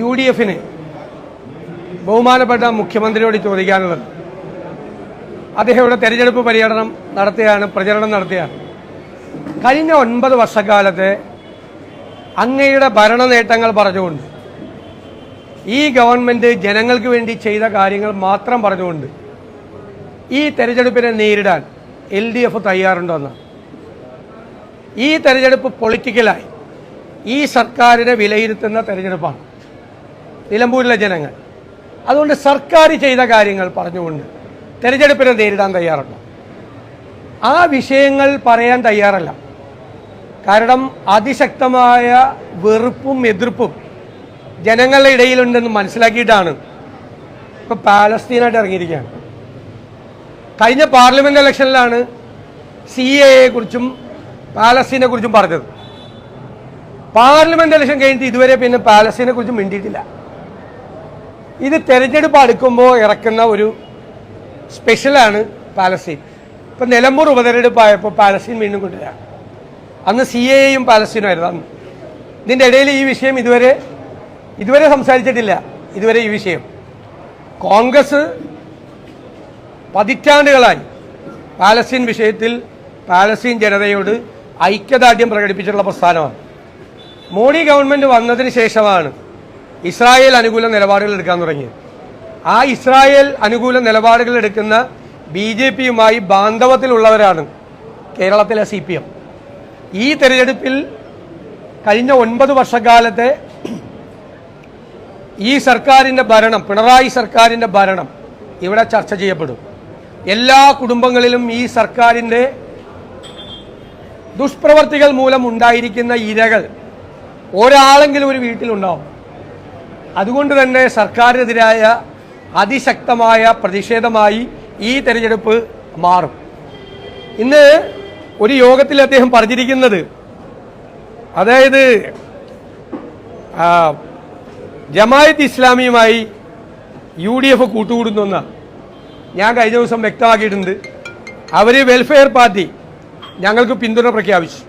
U D എഫിന് ബഹുമാനപ്പെട്ട മുഖ്യമന്ത്രിയോട് ചോദിക്കാനുള്ളത്. അദ്ദേഹം ഇവിടെ തെരഞ്ഞെടുപ്പ് പര്യടനം നടത്തുകയാണ് പ്രചരണം നടത്തുകയാണ്. കഴിഞ്ഞ ഒൻപത് വർഷക്കാലത്തെ അങ്ങയുടെ ഭരണ നേട്ടങ്ങൾ പറഞ്ഞുകൊണ്ട് ഈ ഗവൺമെന്റ് ജനങ്ങൾക്ക് വേണ്ടി ചെയ്ത കാര്യങ്ങൾ മാത്രം പറഞ്ഞുകൊണ്ട് ഈ തെരഞ്ഞെടുപ്പിനെ നേരിടാൻ എൽ ഡി എഫ് തയ്യാറുണ്ടോന്ന്. ഈ തെരഞ്ഞെടുപ്പ് പൊളിറ്റിക്കലായി ഈ സർക്കാരിനെ വിലയിരുത്തുന്ന തെരഞ്ഞെടുപ്പാണ്. നിലമ്പൂരിലെ ജനങ്ങൾ. അതുകൊണ്ട് സർക്കാർ ചെയ്ത കാര്യങ്ങൾ പറഞ്ഞുകൊണ്ട് തെരഞ്ഞെടുപ്പിനെ നേരിടാൻ തയ്യാറുണ്ടോ ആ വിഷയങ്ങൾ പറയാൻ തയ്യാറല്ല. കാരണം അതിശക്തമായ വെറുപ്പും എതിർപ്പും ജനങ്ങളുടെ ഇടയിലുണ്ടെന്ന് മനസ്സിലാക്കിയിട്ടാണ് ഇപ്പോൾ പാലസ്തീനായിട്ട് ഇറങ്ങിയിരിക്കുകയാണ്. കഴിഞ്ഞ പാർലമെന്റ് ഇലക്ഷനിലാണ് സി കുറിച്ചും പാലസ്തീനെ കുറിച്ചും പറഞ്ഞത്. പാർലമെന്റ് ഇലക്ഷൻ കഴിഞ്ഞിട്ട് ഇതുവരെ പിന്നെ പാലസ്തീനെ കുറിച്ച് മിണ്ടിയിട്ടില്ല. ഇത് തെരഞ്ഞെടുപ്പ് അടുക്കുമ്പോൾ ഇറക്കുന്ന ഒരു സ്പെഷ്യലാണ് പാലസ്തീൻ. ഇപ്പം നിലമ്പൂർ ഉപതെരഞ്ഞെടുപ്പായപ്പോൾ പാലസ്തീൻ വീണ്ടും കൊണ്ടുവരാം. അന്ന് സി എയും പാലസ്തീനും ആയിരുന്നു അന്ന്. ഇതിന്റെ ഇടയിൽ ഈ വിഷയം ഇതുവരെ ഇതുവരെ സംസാരിച്ചിട്ടില്ല. ഇതുവരെ ഈ വിഷയം. കോൺഗ്രസ് പതിറ്റാണ്ടുകളായി പാലസ്തീൻ വിഷയത്തിൽ പാലസ്തീൻ ജനതയോട് ഐക്യദാർഢ്യം പ്രകടിപ്പിച്ചിട്ടുള്ള പ്രസ്ഥാനമാണ്. മോഡി ഗവൺമെന്റ് വന്നതിന് ശേഷമാണ് ഇസ്രായേൽ അനുകൂല നിലപാടുകൾ എടുക്കാൻ തുടങ്ങി. ആ ഇസ്രായേൽ അനുകൂല നിലപാടുകൾ എടുക്കുന്ന ബി ജെ പിയുമായി ബാന്ധവത്തിലുള്ളവരാണ് കേരളത്തിലെ സി പി എം. ഈ തെരഞ്ഞെടുപ്പിൽ കഴിഞ്ഞ ഒൻപത് വർഷക്കാലത്തെ ഈ സർക്കാരിന്റെ ഭരണം പിണറായി സർക്കാരിന്റെ ഭരണം ഇവിടെ ചർച്ച ചെയ്യപ്പെടും. എല്ലാ കുടുംബങ്ങളിലും ഈ സർക്കാരിന്റെ ദുഷ്പ്രവർത്തികൾ മൂലം ഉണ്ടായിരിക്കുന്ന ഇരകൾ ഒരാളെങ്കിലും ഒരു വീട്ടിലുണ്ടാവും. അതുകൊണ്ട് തന്നെ സർക്കാരിനെതിരായ അതിശക്തമായ പ്രതിഷേധമായി ഈ തെരഞ്ഞെടുപ്പ് മാറും. ഇന്ന് ഒരു യോഗത്തിൽ അദ്ദേഹം പറഞ്ഞിരിക്കുന്നത് അതായത് ജമായത്ത് ഇസ്ലാമിയുമായി യു ഡി എഫ് കൂട്ടുകൂടുന്ന ഞാൻ കഴിഞ്ഞ ദിവസം വ്യക്തമാക്കിയിട്ടുണ്ട്. അവർ വെൽഫെയർ പാർട്ടി ഞങ്ങൾക്ക് പിന്തുണ പ്രഖ്യാപിച്ചു.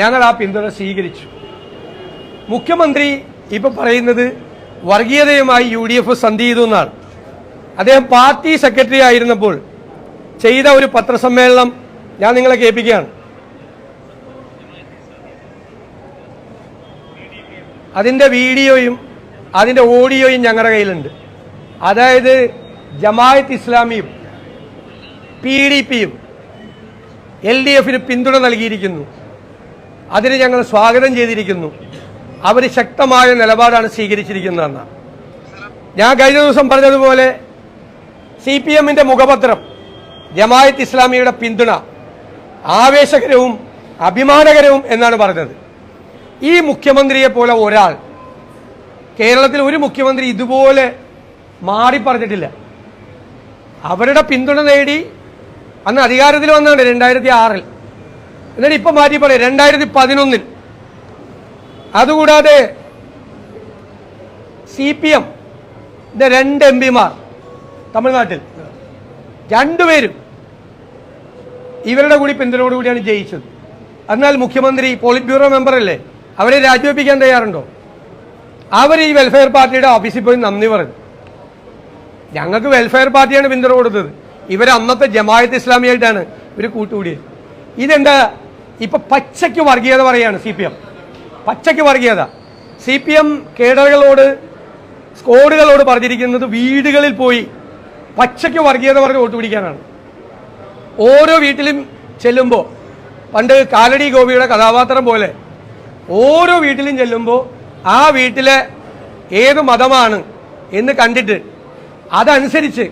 ഞങ്ങൾ ആ പിന്തുണ സ്വീകരിച്ചു. മുഖ്യമന്ത്രി ഇപ്പം പറയുന്നത് വർഗീയതയുമായി യു ഡി എഫ് സന്ധി ചെയ്തു എന്നാണ്. അദ്ദേഹം പാർട്ടി സെക്രട്ടറി ആയിരുന്നപ്പോൾ ചെയ്ത ഒരു പത്രസമ്മേളനം ഞാൻ നിങ്ങളെ കേൾപ്പിക്കുകയാണ്. അതിന്റെ വീഡിയോയും അതിന്റെ ഓഡിയോയും ഞങ്ങളുടെ കയ്യിലുണ്ട്. അതായത് ജമായത്ത് ഇസ്ലാമിയും പി ഡി പിയും എൽ ഡി എഫിന് പിന്തുണ നൽകിയിരിക്കുന്നു. അതിന് ഞങ്ങൾ സ്വാഗതം ചെയ്തിരിക്കുന്നു. അവർ ശക്തമായ നിലപാടാണ് സ്വീകരിച്ചിരിക്കുന്നതെന്ന്. ഞാൻ കഴിഞ്ഞ ദിവസം പറഞ്ഞതുപോലെ സി പി എമ്മിന്റെ മുഖപത്രം ജമായത്ത് ഇസ്ലാമിയുടെ പിന്തുണ ആവേശകരവും അഭിമാനകരവും എന്നാണ് പറഞ്ഞത്. ഈ മുഖ്യമന്ത്രിയെ പോലെ ഒരാൾ കേരളത്തിൽ ഒരു മുഖ്യമന്ത്രി ഇതുപോലെ മാറി പറഞ്ഞിട്ടില്ല. അവരുടെ പിന്തുണ നേടി അന്ന് അധികാരത്തിൽ വന്നാണ് രണ്ടായിരത്തി ആറിൽ. എന്നിട്ട് ഇപ്പം മാറ്റി പറയും രണ്ടായിരത്തി പതിനൊന്നിൽ അതുകൂടാതെ സി പി എം രണ്ട് എം പിമാർ തമിഴ്നാട്ടിൽ. രണ്ടുപേരും ഇവരുടെ കൂടി പിന്തുണയോടുകൂടിയാണ് ജയിച്ചത്. എന്നാൽ മുഖ്യമന്ത്രി പോളിറ്റ് ബ്യൂറോ മെമ്പറല്ലേ അവരെ രാജിവെപ്പിക്കാൻ തയ്യാറുണ്ടോ? അവർ ഈ വെൽഫെയർ പാർട്ടിയുടെ ഓഫീസിൽ പോയി നന്ദി പറഞ്ഞു ഞങ്ങൾക്ക് വെൽഫെയർ പാർട്ടിയാണ് പിന്തുണ കൊടുത്തത്. ഇവർ അന്നത്തെ ജമായത്ത് ഇസ്ലാമിയായിട്ടാണ് ഇവർ കൂട്ടുകൂടിയത്. ഇതെന്താ? ഇപ്പൊ പച്ചയ്ക്ക് വർഗീയത പറയാണ് സി പി എം പച്ചയ്ക്ക് വർഗീയത. സി പി എം കേഡറുകളോട് സ്കോഡുകളോട് പറഞ്ഞിരിക്കുന്നത് വീടുകളിൽ പോയി പച്ചയ്ക്ക് വർഗീയത പറഞ്ഞ് വോട്ട് പിടിക്കാനാണ്. ഓരോ വീട്ടിലും ചെല്ലുമ്പോൾ പണ്ട് കാലടി ഗോപിയുടെ കഥാപാത്രം പോലെ ഓരോ വീട്ടിലും ചെല്ലുമ്പോൾ ആ വീട്ടിലെ ഏത് മതമാണ് എന്ന് കണ്ടിട്ട് അതനുസരിച്ച്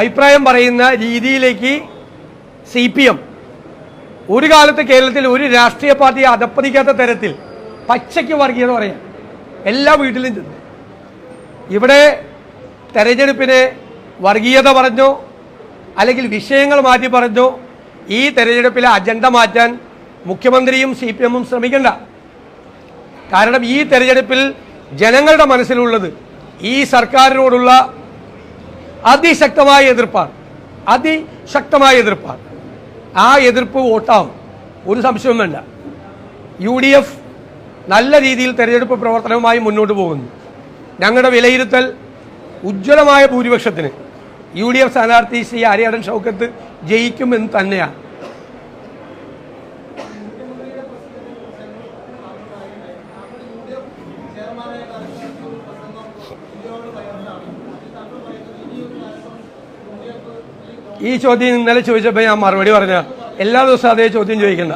അഭിപ്രായം പറയുന്ന രീതിയിലേക്ക് സി പി എം ഒരു കാലത്ത് കേരളത്തിൽ ഒരു രാഷ്ട്രീയ പാർട്ടിയെ അധപ്പതിക്കാത്ത തരത്തിൽ പച്ചയ്ക്ക് വർഗീയത പറയാം. എല്ലാ വീട്ടിലും ചെന്ന്. ഇവിടെ തെരഞ്ഞെടുപ്പിനെ വർഗീയത പറഞ്ഞോ അല്ലെങ്കിൽ വിഷയങ്ങൾ മാറ്റി പറഞ്ഞോ ഈ തെരഞ്ഞെടുപ്പിലെ അജണ്ട മാറ്റാൻ മുഖ്യമന്ത്രിയും സി പി എമ്മും ശ്രമിക്കണ്ട. കാരണം ഈ തെരഞ്ഞെടുപ്പിൽ ജനങ്ങളുടെ മനസ്സിലുള്ളത് ഈ സർക്കാരിനോടുള്ള അതിശക്തമായ എതിർപ്പാണ്. അതിശക്തമായ എതിർപ്പാണ്. ആ എതിർപ്പ് വോട്ടാവും. ഒരു വേണ്ട. യു ഡി എഫ് നല്ല രീതിയിൽ തെരഞ്ഞെടുപ്പ് പ്രവർത്തനവുമായി മുന്നോട്ട് പോകുന്നു. ഞങ്ങളുടെ വിലയിരുത്തൽ ഉജ്ജ്വലമായ ഭൂരിപക്ഷത്തിന്. യു ഡി എഫ് സ്ഥാനാർത്ഥി ശ്രീ ആര്യാടൻ ഷൗക്കത്ത് ജയിക്കുമെന്ന് തന്നെയാണ്. ഈ ചോദ്യം ഇന്നലെ ചോദിച്ചപ്പോൾ ഞാൻ മറുപടി പറഞ്ഞ എല്ലാ ദിവസവും അതേ ചോദ്യം ചോദിക്കണ്ട.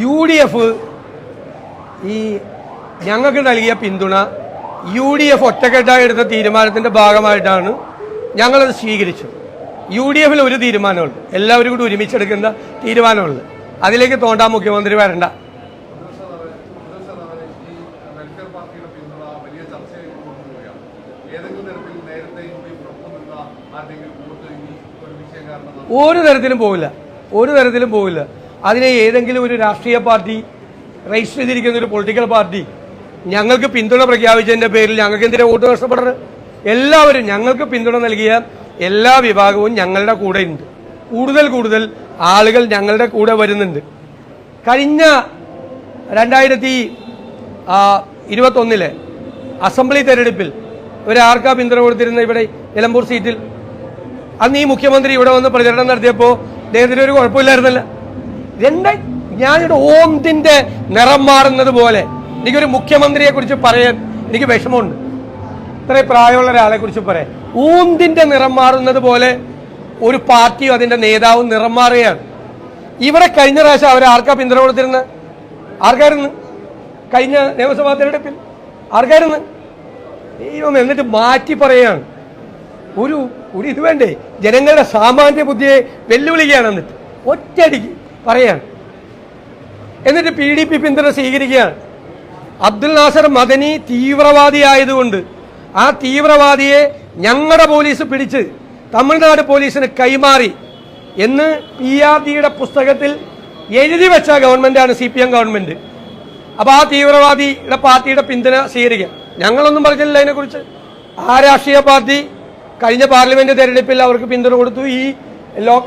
യു ഡി എഫ് ഈ ഞങ്ങൾക്ക് നൽകിയ പിന്തുണ യു ഡി എഫ് ഒറ്റക്കെട്ടായി എടുത്ത തീരുമാനത്തിന്റെ ഭാഗമായിട്ടാണ് ഞങ്ങളത് സ്വീകരിച്ചത്. യു ഡി എഫിൽ ഒരു തീരുമാനമുണ്ട്. എല്ലാവരും കൂടി ഒരുമിച്ചെടുക്കുന്ന തീരുമാനമുണ്ട്. അതിലേക്ക് തോണ്ടാ മുഖ്യമന്ത്രി വരണ്ട. ഒരു തരത്തിലും പോവില്ല. ഒരു തരത്തിലും പോവില്ല. അതിനെ ഏതെങ്കിലും ഒരു രാഷ്ട്രീയ പാർട്ടി രജിസ്റ്റർ ചെയ്തിരിക്കുന്ന ഒരു പൊളിറ്റിക്കൽ പാർട്ടി ഞങ്ങൾക്ക് പിന്തുണ പ്രഖ്യാപിച്ചതിന്റെ പേരിൽ ഞങ്ങൾക്ക് എന്തിനാ വോട്ട് നഷ്ടപ്പെടുന്നത് എല്ലാവരും ഞങ്ങൾക്ക് പിന്തുണ നൽകിയ എല്ലാ വിഭാഗവും ഞങ്ങളുടെ കൂടെയുണ്ട് കൂടുതൽ കൂടുതൽ ആളുകൾ ഞങ്ങളുടെ കൂടെ വരുന്നുണ്ട്. കഴിഞ്ഞ രണ്ടായിരത്തി ഇരുപത്തൊന്നിലെ അസംബ്ലി തെരഞ്ഞെടുപ്പിൽ ഒരാർക്കാ പിന്തുണ കൊടുത്തിരുന്ന ഇവിടെ നിലമ്പൂർ സീറ്റിൽ അന്ന് ഈ മുഖ്യമന്ത്രി ഇവിടെ വന്ന് പ്രചരണം നടത്തിയപ്പോൾ അദ്ദേഹത്തിന് ഒരു കുഴപ്പമില്ലായിരുന്നല്ല. രണ്ട് ഞാനിവിടെ ഓന്തിന്റെ നിറം മാറുന്നത് പോലെ എനിക്കൊരു മുഖ്യമന്ത്രിയെ കുറിച്ച് പറയാൻ എനിക്ക് വിഷമമുണ്ട്. ഇത്രയും പ്രായമുള്ള ഒരാളെ കുറിച്ച് പറയാൻ. ഊന്തിന്റെ നിറം മാറുന്നത് പോലെ ഒരു പാർട്ടിയും അതിന്റെ നേതാവും നിറം മാറുകയാണ്. ഇവിടെ കഴിഞ്ഞ പ്രാവശ്യം അവർ ആർക്കാ പിന്തുണ കൊടുത്തിരുന്ന? ആർക്കായിരുന്നു? കഴിഞ്ഞ നിയമസഭാ തെരഞ്ഞെടുപ്പിൽ? ആർക്കായിരുന്നു? ദൈവം എന്നിട്ട് മാറ്റി പറയുകയാണ് ഒരു ഒരു ഇത് വേണ്ടേ? ജനങ്ങളുടെ സാമാന്യ ബുദ്ധിയെ വെല്ലുവിളിക്കുകയാണ് എന്നിട്ട്. ഒറ്റയടിക്ക്. പറയാണ് എന്നിട്ട് പി ഡി പി പിന്തുണ സ്വീകരിക്കുകയാണ് അബ്ദുൽ നാസർ മദനി തീവ്രവാദിയായതുകൊണ്ട് ആ തീവ്രവാദിയെ ഞങ്ങളുടെ പോലീസ് പിടിച്ച് തമിഴ്നാട് പോലീസിന് കൈമാറി എന്ന് പി ആർ ഡിയുടെ പുസ്തകത്തിൽ എഴുതി വെച്ച ഗവൺമെന്റാണ് സി പി എം ഗവൺമെന്റ്. അപ്പോൾ ആ തീവ്രവാദിയുടെ പാർട്ടിയുടെ പിന്തുണ സ്വീകരിക്കുക. ഞങ്ങളൊന്നും പറഞ്ഞില്ല അതിനെക്കുറിച്ച്. ആ രാഷ്ട്രീയ പാർട്ടി കഴിഞ്ഞ പാർലമെന്റ് തെരഞ്ഞെടുപ്പിൽ അവർക്ക് പിന്തുണ കൊടുത്തു. ഈ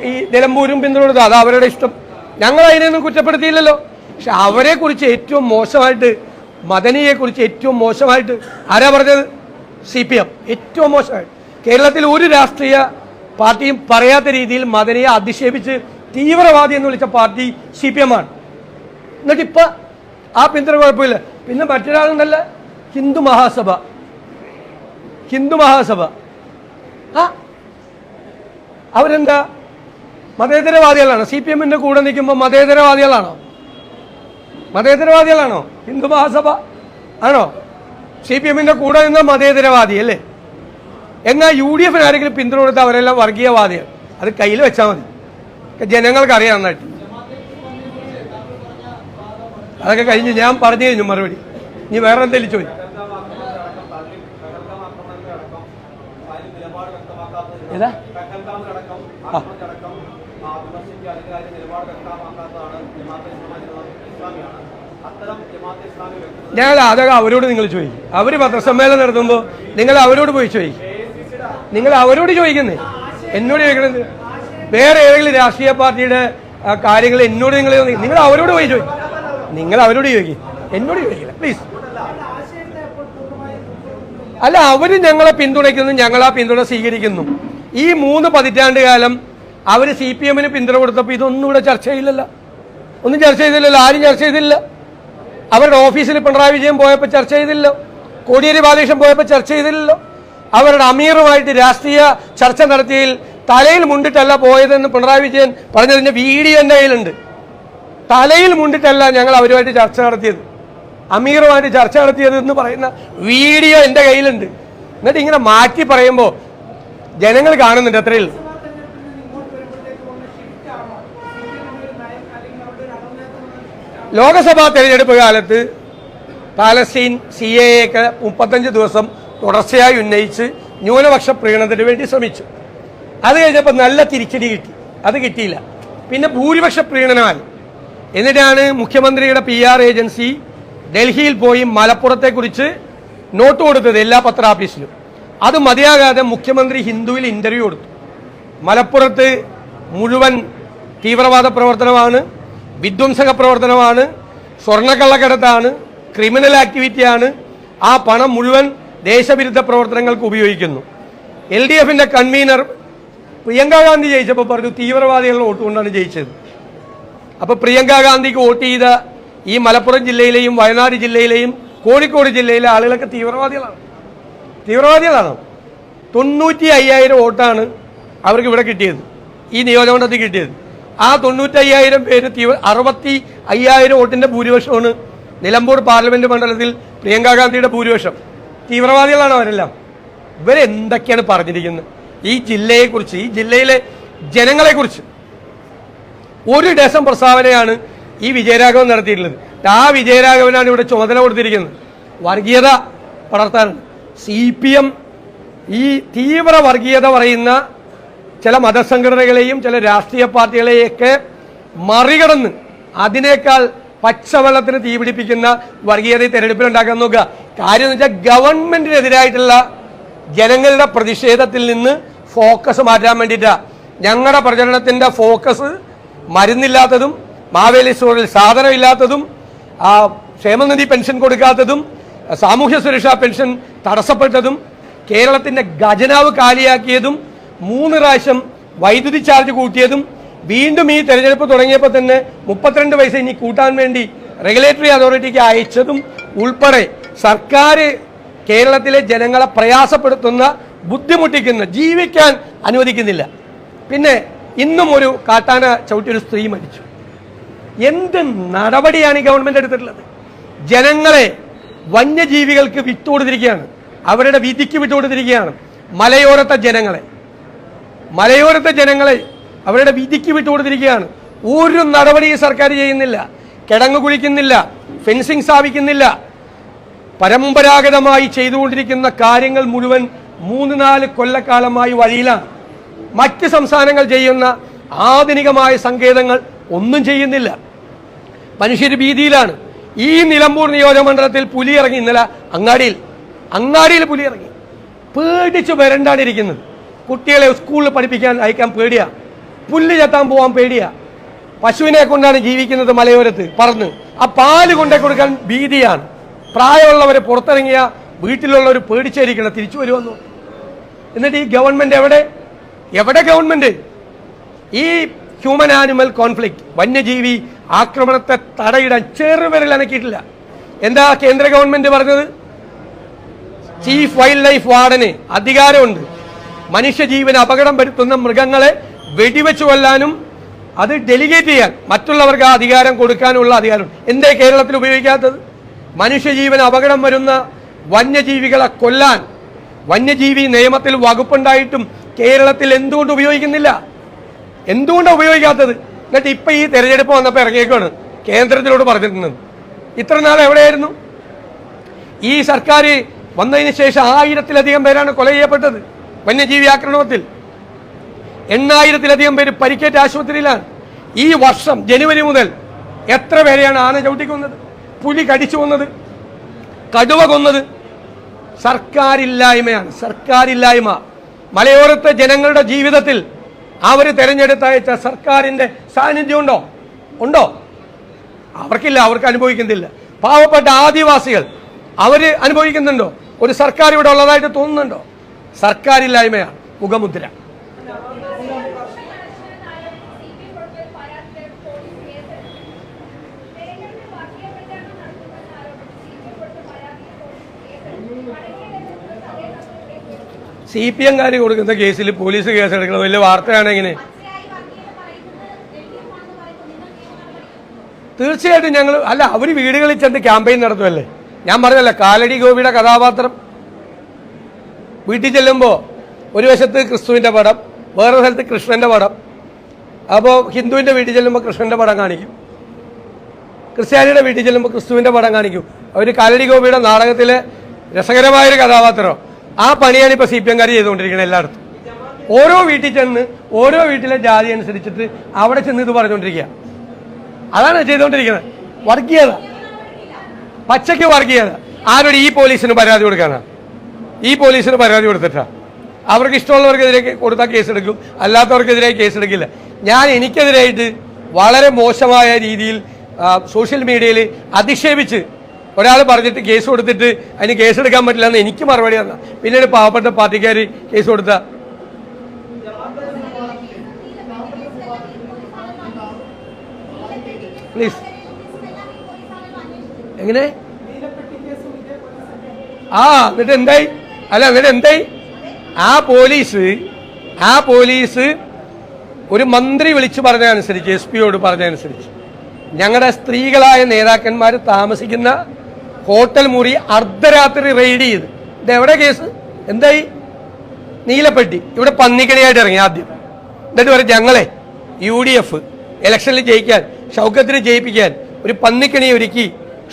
ഈ നിലമ്പൂരും പിന്തുണ കൊടുത്തു. അത് അവരുടെ ഇഷ്ടം. ഞങ്ങൾ അതിനെയൊന്നും കുറ്റപ്പെടുത്തിയില്ലല്ലോ. പക്ഷെ അവരെ കുറിച്ച് ഏറ്റവും മോശമായിട്ട് മദനിയെ കുറിച്ച് ഏറ്റവും മോശമായിട്ട് ആരാ പറഞ്ഞത്? C P M. ഏറ്റവും മോശമായിട്ട്. കേരളത്തിൽ ഒരു രാഷ്ട്രീയ പാർട്ടിയും പറയാത്ത രീതിയിൽ മദനിയെ അധിക്ഷേപിച്ച് തീവ്രവാദി എന്ന് വിളിച്ച പാർട്ടി സി പി എം ആണ്. എന്നിട്ട് ഇപ്പൊ ആ പിന്തുണ കുഴപ്പമില്ല. പിന്നെ മറ്റൊരാളുണ്ടല്ല ഹിന്ദു മഹാസഭ. ഹിന്ദു മഹാസഭ. ആ അവരെന്താ? മതേതരവാദികളാണോ? സി പി എമ്മിന്റെ കൂടെ നിൽക്കുമ്പോൾ മതേതരവാദികളാണോ? മതേതരവാദികളാണോ? ഹിന്ദു മഹാസഭ ആണോ? സി പി എമ്മിന്റെ കൂടെ നിന്ന മതേതരവാദി അല്ലേ? എന്നാൽ യു ഡി എഫിന് ആരെങ്കിലും പിന്തുണ കൊടുത്ത അവരെല്ലാം വർഗീയവാദികൾ. അത് കയ്യിൽ വെച്ചാൽ മതി. ജനങ്ങൾക്ക് അറിയാം നന്നായിട്ട്. അതൊക്കെ കഴിഞ്ഞ് ഞാൻ പറഞ്ഞു കഴിഞ്ഞു മറുപടി. ഇനി വേറെ എന്തെങ്കിലും ചോദി ഏതാ? ആ. ഞാൻ അതൊക്കെ അവരോട് നിങ്ങൾ ചോദിക്കും. അവർ പത്രസമ്മേളനം നടത്തുമ്പോൾ നിങ്ങൾ അവരോട് പോയി ചോദിക്കും. നിങ്ങൾ അവരോട് ചോദിക്കുന്നേ. എന്നോട് ചോദിക്കണത്? വേറെ ഏതെങ്കിലും രാഷ്ട്രീയ പാർട്ടിയുടെ കാര്യങ്ങൾ എന്നോട് നിങ്ങൾ നിങ്ങൾ അവരോട് പോയി ചോദിക്കും. നിങ്ങൾ അവരോട് ചോദിക്കും. എന്നോട് ചോദിക്കില്ല. പ്ലീസ് അല്ല അവർ ഞങ്ങളെ പിന്തുണയ്ക്കുന്നു ഞങ്ങൾ ആ പിന്തുണ സ്വീകരിക്കുന്നു. ഈ മൂന്ന് പതിറ്റാണ്ട് കാലം അവർ സി പി എമ്മിന് പിന്തുണ കൊടുത്തപ്പോൾ ഇതൊന്നും ഇവിടെ ചർച്ച ചെയ്യില്ലല്ലോ. ഒന്നും ചർച്ച ചെയ്തില്ലല്ലോ. ആരും ചർച്ച ചെയ്തില്ല. അവരുടെ ഓഫീസിൽ പിണറായി വിജയൻ പോയപ്പോൾ ചർച്ച ചെയ്തില്ലല്ലോ. കോടിയേരി ബാലകൃഷ്ണൻ പോയപ്പോൾ ചർച്ച ചെയ്തില്ലല്ലോ. അവരുടെ അമീറുമായിട്ട് രാഷ്ട്രീയ ചർച്ച നടത്തിയതിൽ തലയിൽ മുണ്ടിട്ടല്ല പോയതെന്ന് പിണറായി വിജയൻ പറഞ്ഞതിന്റെ വീഡിയോ എന്റെ കയ്യിലുണ്ട്. തലയിൽ മുണ്ടിട്ടല്ല ഞങ്ങൾ അവരുമായിട്ട് ചർച്ച നടത്തിയത്. അമീറുമായിട്ട് ചർച്ച നടത്തിയത് എന്ന് പറയുന്ന വീഡിയോ എന്റെ കയ്യിലുണ്ട്. എന്നിട്ട് ഇങ്ങനെ മാറ്റി പറയുമ്പോൾ ജനങ്ങൾ കാണുന്നുണ്ട് അത്രയേ ലോകസഭാ തെരഞ്ഞെടുപ്പ് കാലത്ത് പാലസ്തീൻ സി എ ഒക്കെ മുപ്പത്തഞ്ച് ദിവസം തുടർച്ചയായി ഉന്നയിച്ച് ന്യൂനപക്ഷ പ്രീണനത്തിന് വേണ്ടി ശ്രമിച്ചു. അത് കഴിഞ്ഞപ്പോൾ നല്ല തിരിച്ചടി കിട്ടി. അത് കിട്ടിയില്ല. പിന്നെ ഭൂരിപക്ഷ പ്രീണനമായി എന്നിട്ടാണ് മുഖ്യമന്ത്രിയുടെ പി ആർ ഏജൻസി ഡൽഹിയിൽ പോയി മലപ്പുറത്തെക്കുറിച്ച് നോട്ട് കൊടുത്തത് എല്ലാ പത്ര ഓഫീസിലും അത് മതിയാകാതെ മുഖ്യമന്ത്രി ഹിന്ദുവിൽ ഇന്റർവ്യൂ കൊടുത്തു. മലപ്പുറത്ത് മുഴുവൻ തീവ്രവാദ പ്രവർത്തനമാണ് വിധ്വംസക പ്രവർത്തനമാണ് സ്വർണക്കള്ളക്കടത്താണ് ക്രിമിനൽ ആക്ടിവിറ്റിയാണ് ആ പണം മുഴുവൻ ദേശവിരുദ്ധ പ്രവർത്തനങ്ങൾക്ക് ഉപയോഗിക്കുന്നു. എൽ ഡി എഫിന്റെ കൺവീനർ പ്രിയങ്ക ഗാന്ധി ജയിച്ചപ്പോൾ പറഞ്ഞു തീവ്രവാദികളുടെ വോട്ട് കൊണ്ടാണ് ജയിച്ചത്. അപ്പോൾ പ്രിയങ്ക ഗാന്ധിക്ക് വോട്ട് ചെയ്ത ഈ മലപ്പുറം ജില്ലയിലെയും വയനാട് ജില്ലയിലെയും കോഴിക്കോട് ജില്ലയിലെ ആളുകളൊക്കെ തീവ്രവാദികളാണ്. തീവ്രവാദികളാണ്. തൊണ്ണൂറ്റി അയ്യായിരം വോട്ടാണ് അവർക്ക് ഇവിടെ കിട്ടിയത്. ഈ നിയോജകമണ്ഡലത്തിൽ കിട്ടിയത്. ആ തൊണ്ണൂറ്റി അയ്യായിരം പേര് തീവ്ര അറുപത്തി അയ്യായിരം വോട്ടിന്റെ ഭൂരിപക്ഷമാണ് നിലമ്പൂർ പാർലമെന്റ് മണ്ഡലത്തിൽ പ്രിയങ്ക ഗാന്ധിയുടെ ഭൂരിപക്ഷം. തീവ്രവാദികളാണ് അവരെല്ലാം. ഇവരെന്തൊക്കെയാണ് പറഞ്ഞിരിക്കുന്നത്? ഈ ജില്ലയെക്കുറിച്ച് ഈ ജില്ലയിലെ ജനങ്ങളെക്കുറിച്ച്. ഒരു ഡസം പ്രസ്താവനയാണ് ഈ വിജയരാഘവൻ നടത്തിയിട്ടുള്ളത്. ആ വിജയരാഘവനാണ് ഇവിടെ ചുമതല കൊടുത്തിരിക്കുന്നത്. വർഗീയത പടർത്താൻ. സി പി എം ഈ തീവ്ര വർഗീയത പറയുന്ന ചില മതസംഘടനകളെയും ചില രാഷ്ട്രീയ പാർട്ടികളെയൊക്കെ മറികടന്ന് അതിനേക്കാൾ പച്ചവെള്ളത്തിന് തീപിടിപ്പിക്കുന്ന വർഗീയത തെരഞ്ഞെടുപ്പിൽ ഉണ്ടാക്കാൻ നോക്കുക. കാര്യം എന്ന് വെച്ചാൽ ഗവൺമെന്റിനെതിരായിട്ടുള്ള ജനങ്ങളുടെ പ്രതിഷേധത്തിൽ നിന്ന് ഫോക്കസ് മാറ്റാൻ വേണ്ടിയിട്ടാണ് ഞങ്ങളുടെ പ്രചരണത്തിന്റെ ഫോക്കസ് മരുന്നില്ലാത്തതും മാവേലി സ്റ്റോറിൽ സാധനമില്ലാത്തതും ക്ഷേമനിധി പെൻഷൻ കൊടുക്കാത്തതും സാമൂഹ്യ സുരക്ഷാ പെൻഷൻ തടസ്സപ്പെട്ടതും കേരളത്തിന്റെ ഖജനാവ് കാലിയാക്കിയതും മൂന്ന് പ്രാവശ്യം വൈദ്യുതി ചാർജ് കൂട്ടിയതും വീണ്ടും ഈ തെരഞ്ഞെടുപ്പ് തുടങ്ങിയപ്പോൾ തന്നെ മുപ്പത്തിരണ്ട് പൈസ ഇനി കൂട്ടാൻ വേണ്ടി റെഗുലേറ്ററി അതോറിറ്റിക്ക് അയച്ചതും ഉൾപ്പെടെ സർക്കാർ കേരളത്തിലെ ജനങ്ങളെ പ്രയാസപ്പെടുത്തുന്ന ബുദ്ധിമുട്ടിക്കുന്ന ജീവിക്കാൻ അനുവദിക്കുന്നില്ല. പിന്നെ ഇന്നും ഒരു കാട്ടാന ചവിട്ടിയൊരു സ്ത്രീ മരിച്ചു. എന്ത് നടപടിയാണ് ഈ ഗവൺമെന്റ് എടുത്തിട്ടുള്ളത്? ജനങ്ങളെ വന്യജീവികൾക്ക് വിട്ടുകൊടുത്തിരിക്കുകയാണ്. അവരുടെ വിധിക്ക് വിട്ടുകൊടുത്തിരിക്കുകയാണ്. മലയോരത്തെ ജനങ്ങളെ. മലയോരത്തെ ജനങ്ങളെ അവരുടെ വിധിക്ക് വിട്ടുകൊടുത്തിരിക്കുകയാണ്. ഒരു നടപടി സർക്കാർ ചെയ്യുന്നില്ല. കിടങ്ങ് കുളിക്കുന്നില്ല ഫെൻസിങ് സ്ഥാപിക്കുന്നില്ല. പരമ്പരാഗതമായി ചെയ്തുകൊണ്ടിരിക്കുന്ന കാര്യങ്ങൾ മുഴുവൻ മൂന്ന് നാല് കൊല്ലക്കാലമായി വഴിയിലാണ്. മറ്റ് സംസ്ഥാനങ്ങൾ ചെയ്യുന്ന ആധുനികമായ സങ്കേതങ്ങൾ ഒന്നും ചെയ്യുന്നില്ല. മനുഷ്യർ ഭീതിയിലാണ്. ഈ നിലമ്പൂർ നിയോജകമണ്ഡലത്തിൽ പുലി ഇറങ്ങി ഇന്നലെ അങ്ങാടിയിൽ. അങ്ങാടിയിൽ പുലി ഇറങ്ങി പേടിച്ച് വരണ്ടാണ് ഇരിക്കുന്നത് കുട്ടികളെ സ്കൂളിൽ പഠിപ്പിക്കാൻ അയക്കാൻ പേടിയാ. പുല്ല് ചത്താൻ പോവാൻ പേടിയാ. പശുവിനെ കൊണ്ടാണ് ജീവിക്കുന്നത് മലയോരത്ത് പറന്ന്. ആ പാൽ കൊണ്ടേ കൊടുക്കാൻ ഭീതിയാണ്. പ്രായമുള്ളവരെ പുറത്തിറങ്ങിയ വീട്ടിലുള്ളവർ പേടിച്ചായിരിക്കണം തിരിച്ചു വരുമെന്നു. എന്നിട്ട് ഈ ഗവൺമെന്റ് എവിടെ? എവിടെ ഗവൺമെന്റ് ഈ ഹ്യൂമൻ ആനിമൽ കോൺഫ്ലിക്ട് വന്യജീവി ആക്രമണത്തെ തടയിടാൻ ചെറുവിരൽ അനക്കിയിട്ടില്ല. എന്താ കേന്ദ്ര ഗവൺമെന്റ് പറഞ്ഞത്? ചീഫ് വൈൽഡ് ലൈഫ് വാർഡന് അധികാരമുണ്ട്. മനുഷ്യജീവന് അപകടം വരുത്തുന്ന മൃഗങ്ങളെ വെടിവെച്ച് കൊല്ലാനും അത് ഡെലിഗേറ്റ് ചെയ്യാൻ മറ്റുള്ളവർക്ക് ആ അധികാരം കൊടുക്കാനുള്ള അധികാരം എന്തേ കേരളത്തിൽ ഉപയോഗിക്കാത്തത്? മനുഷ്യജീവന് അപകടം വരുന്ന വന്യജീവികളെ കൊല്ലാൻ വന്യജീവി നിയമത്തിൽ വകുപ്പുണ്ടായിട്ടും കേരളത്തിൽ എന്തുകൊണ്ട് ഉപയോഗിക്കുന്നില്ല? എന്തുകൊണ്ടാണ് ഉപയോഗിക്കാത്തത്? എന്നിട്ട് ഇപ്പൊ ഈ തെരഞ്ഞെടുപ്പ് വന്നപ്പോൾ ഇറങ്ങിയേക്കാണ് കേന്ദ്രത്തിലോട് പറഞ്ഞിരുന്നത്. ഇത്ര നാൾ എവിടെയായിരുന്നു? ഈ സർക്കാർ വന്നതിന് ശേഷം ആയിരത്തിലധികം പേരാണ് കൊല ചെയ്യപ്പെട്ടത്. വന്യജീവി ആക്രമണത്തിൽ എണ്ണായിരത്തിലധികം പേര് പരിക്കേറ്റ ആശുപത്രിയിലാണ്. ഈ വർഷം ജനുവരി മുതൽ എത്ര പേരെയാണ് ആന ചവിട്ടിക്കൊന്നത് പുലി കടിച്ചു കൊന്നത് കടുവ കൊന്നത്? സർക്കാരില്ലായ്മയാണ് സർക്കാരില്ലായ്മ. മലയോരത്തെ ജനങ്ങളുടെ ജീവിതത്തിൽ അവർ തെരഞ്ഞെടുത്തയച്ച സർക്കാരിന്റെ സാന്നിധ്യം ഉണ്ടോ? ഉണ്ടോ? അവർക്കില്ല അവർക്ക് അനുഭവിക്കുന്നില്ല. പാവപ്പെട്ട ആദിവാസികൾ അവർ അനുഭവിക്കുന്നുണ്ടോ? ഒരു സർക്കാർ ഇവിടെ ഉള്ളതായിട്ട് തോന്നുന്നുണ്ടോ? സർക്കാരില്ലായ്മയാണ് മുഖമുദ്ര. സി പി എംകാർ കൊടുക്കുന്ന കേസിൽ പോലീസ് കേസ് എടുക്കുന്നത് വലിയ വാർത്തയാണെങ്കിൽ തീർച്ചയായിട്ടും ഞങ്ങൾ അല്ല അവർ വീടുകളിൽ ചെന്ന് ക്യാമ്പയിൻ നടത്തുമല്ലേ ഞാൻ പറഞ്ഞല്ലേ കാലടി ഗോപിയുടെ കഥാപാത്രം വീട്ടിൽ ചെല്ലുമ്പോൾ ഒരു വശത്ത് ക്രിസ്തുവിന്റെ പടം വേറൊരു സ്ഥലത്ത് കൃഷ്ണന്റെ പടം. അപ്പോൾ ഹിന്ദുവിന്റെ വീട്ടിൽ ചെല്ലുമ്പോൾ കൃഷ്ണന്റെ പടം കാണിക്കും. ക്രിസ്ത്യാനിയുടെ വീട്ടിൽ ചെല്ലുമ്പോൾ ക്രിസ്തുവിന്റെ പടം കാണിക്കും. അവർ കാലടി ഗോപിയുടെ നാടകത്തിലെ രസകരമായൊരു കഥാപാത്രം. ആ പണിയാണ് ഇപ്പോൾ സി പി എംകാർ ചെയ്തുകൊണ്ടിരിക്കുന്നത് എല്ലായിടത്തും. ഓരോ വീട്ടിൽ ചെന്ന് ഓരോ വീട്ടിലെ ജാതി അനുസരിച്ചിട്ട് അവിടെ ചെന്ന് ഇത് പറഞ്ഞുകൊണ്ടിരിക്കുക അതാണ് ചെയ്തുകൊണ്ടിരിക്കുന്നത്. വർഗീയത. പച്ചയ്ക്ക് വർഗീയത. ആരോട് ഈ പോലീസിന് പരാതി കൊടുക്കാനാ? ഈ പോലീസിന് പരാതി കൊടുത്തിട്ടാ. അവർക്ക് ഇഷ്ടമുള്ളവർക്കെതിരെ കൊടുത്താൽ കേസെടുക്കും. അല്ലാത്തവർക്കെതിരെ കേസെടുക്കില്ല. ഞാൻ എനിക്കെതിരായിട്ട് വളരെ മോശമായ രീതിയിൽ സോഷ്യൽ മീഡിയയിൽ അധിക്ഷേപിച്ച് ഒരാൾ പറഞ്ഞിട്ട് കേസ് കൊടുത്തിട്ട് അതിന് കേസെടുക്കാൻ പറ്റില്ല എന്ന് എനിക്ക് മറുപടി തന്ന. പിന്നീട് പാവപ്പെട്ട പാർട്ടിക്കാർ കേസ് കൊടുത്ത. പ്ലീസ്. എങ്ങനെ? ആ എന്നിട്ട് എന്തായി? അല്ല ഇവിടെ എന്തായി? ആ പോലീസ് ആ പോലീസ് ഒരു മന്ത്രി വിളിച്ചു പറഞ്ഞതനുസരിച്ച് എസ് പിയോട് പറഞ്ഞതനുസരിച്ച്. ഞങ്ങളുടെ സ്ത്രീകളായ നേതാക്കന്മാർ താമസിക്കുന്ന ഹോട്ടൽ മുറി അർദ്ധരാത്രി റെയ്ഡ് ചെയ്ത്. എവിടെ കേസ്? എന്തായി? നീലപ്പെട്ടി. ഇവിടെ പന്നിക്കണിയായിട്ട് ഇറങ്ങി ആദ്യം. എന്നിട്ട് പറയും ഞങ്ങളെ യു ഡി എഫ് ഇലക്ഷനിൽ ജയിക്കാൻ ഷൗക്കത്തിന് ജയിപ്പിക്കാൻ ഒരു പന്നിക്കണി ഒരുക്കി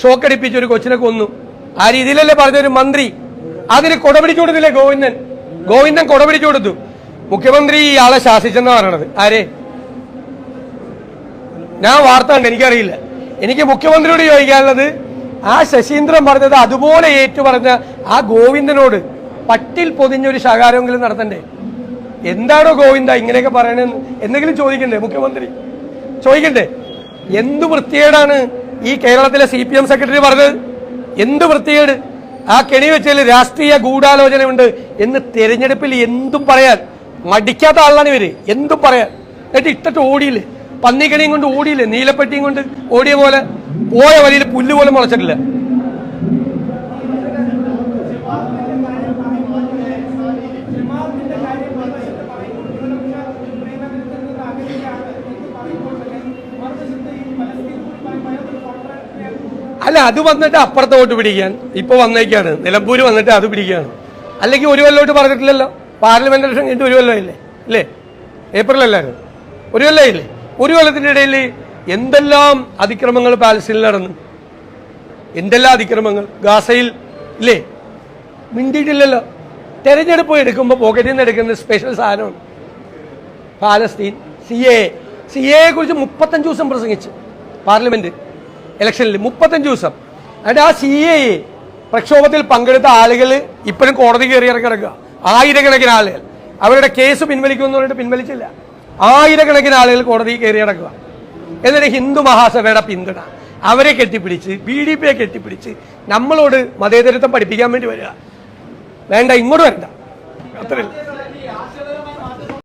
ഷോക്കടിപ്പിച്ച് ഒരു കൊച്ചിനെ കൊന്നു. ആ രീതിയിലല്ലേ പറഞ്ഞൊരു മന്ത്രി? അതിന് കൊടപിടിച്ചു കൊടുത്തില്ലേ ഗോവിന്ദൻ? ഗോവിന്ദൻ കൊടപിടിച്ചു കൊടുത്തു മുഖ്യമന്ത്രി ഇയാളെ ശാസിച്ചെന്ന് പറയണത്. ആരെ? ഞാൻ വാർത്ത കണ്ട് എനിക്കറിയില്ല. എനിക്ക് മുഖ്യമന്ത്രിയോട് ചോദിക്കാനുള്ളത് ആ ശശീന്ദ്രൻ പറഞ്ഞത് അതുപോലെ ഏറ്റു പറഞ്ഞ ആ ഗോവിന്ദനോട് പട്ടിൽ പൊതിഞ്ഞൊരു ശകാരമെങ്കിലും നടത്തണ്ടേ? എന്താണോ ഗോവിന്ദ ഇങ്ങനെയൊക്കെ പറയണെന്ന് എന്തെങ്കിലും ചോദിക്കണ്ടേ മുഖ്യമന്ത്രി? ചോദിക്കണ്ടേ? എന്ത് വൃത്തികേടാണ് ഈ കേരളത്തിലെ സി പി എം സെക്രട്ടറി പറഞ്ഞത്? എന്ത് വൃത്തികേട്? ആ കെണി വെച്ചതിൽ രാഷ്ട്രീയ ഗൂഢാലോചനയുണ്ട് എന്ന് തെരഞ്ഞെടുപ്പിൽ എന്തും പറയാൻ മടിക്കാത്ത ആളാണ് ഇവർ. എന്തും പറയാൻ. എന്നിട്ട് ഇട്ടിട്ട് ഓടിയില്ലേ? പന്നിക്കണിയും കൊണ്ട് ഓടിയില്ലേ? നീലപ്പെട്ടിയും കൊണ്ട് ഓടിയ പോലെ പോയ വഴിയിൽ പുല്ല് പോലും മുളച്ചിട്ടില്ല. അല്ല അത് വന്നിട്ട് അപ്പുറത്തെ വോട്ട് പിടിക്കാൻ. ഇപ്പൊ വന്നേക്കാണ്. നിലമ്പൂര് വന്നിട്ട് അത് പിടിക്കുകയാണ് അല്ലെങ്കിൽ ഒരു കൊല്ലോട്ട് പറഞ്ഞിട്ടില്ലല്ലോ? പാർലമെന്റ് ഇലക്ഷൻ കഴിഞ്ഞിട്ട് ഒരു കൊല്ലമില്ലേ ഇല്ലേ ഏപ്രിലല്ലായിരുന്നു ഒരു കൊല്ലമില്ലേ ഒരു കൊല്ലത്തിന്റെ ഇടയിൽ എന്തെല്ലാം അതിക്രമങ്ങൾ പാലസ്തീനിൽ നടന്നു? എന്തെല്ലാം അതിക്രമങ്ങൾ? ഗാസയിൽ ഇല്ലേ? മിണ്ടിയിട്ടില്ലല്ലോ. തെരഞ്ഞെടുപ്പ് എടുക്കുമ്പോൾ പോക്കറ്റിൽ നിന്ന് എടുക്കുന്ന സ്പെഷ്യൽ സാധനമാണ് പാലസ്തീൻ സി എ. സി എയെ കുറിച്ച് മുപ്പത്തഞ്ച് ദിവസം പ്രസംഗിച്ചു. പാർലമെന്റ്. ഇലക്ഷനിൽ മുപ്പത്തഞ്ച് ദിവസം. എന്നിട്ട് ആ സി എ പ്രക്ഷോഭത്തിൽ പങ്കെടുത്ത ആളുകൾ ഇപ്പോഴും കോടതി കയറി ഇറങ്ങി കിടക്കുക ആയിരക്കണക്കിന് ആളുകൾ. അവരുടെ കേസ് പിൻവലിക്കുമെന്ന് പറഞ്ഞിട്ട് പിൻവലിച്ചില്ല. ആയിരക്കണക്കിന് ആളുകൾ കോടതി കയറി ഇറങ്ങുക. എന്നിട്ട് ഹിന്ദു മഹാസഭയുടെ പിന്തുണ. അവരെ കെട്ടിപ്പിടിച്ച് ബി ഡി പിയെ കെട്ടിപ്പിടിച്ച് നമ്മളോട് മതേതരത്വം പഠിപ്പിക്കാൻ വേണ്ടി വരിക. വേണ്ട ഇങ്ങോട്ട് വരണ്ട. അത്രയും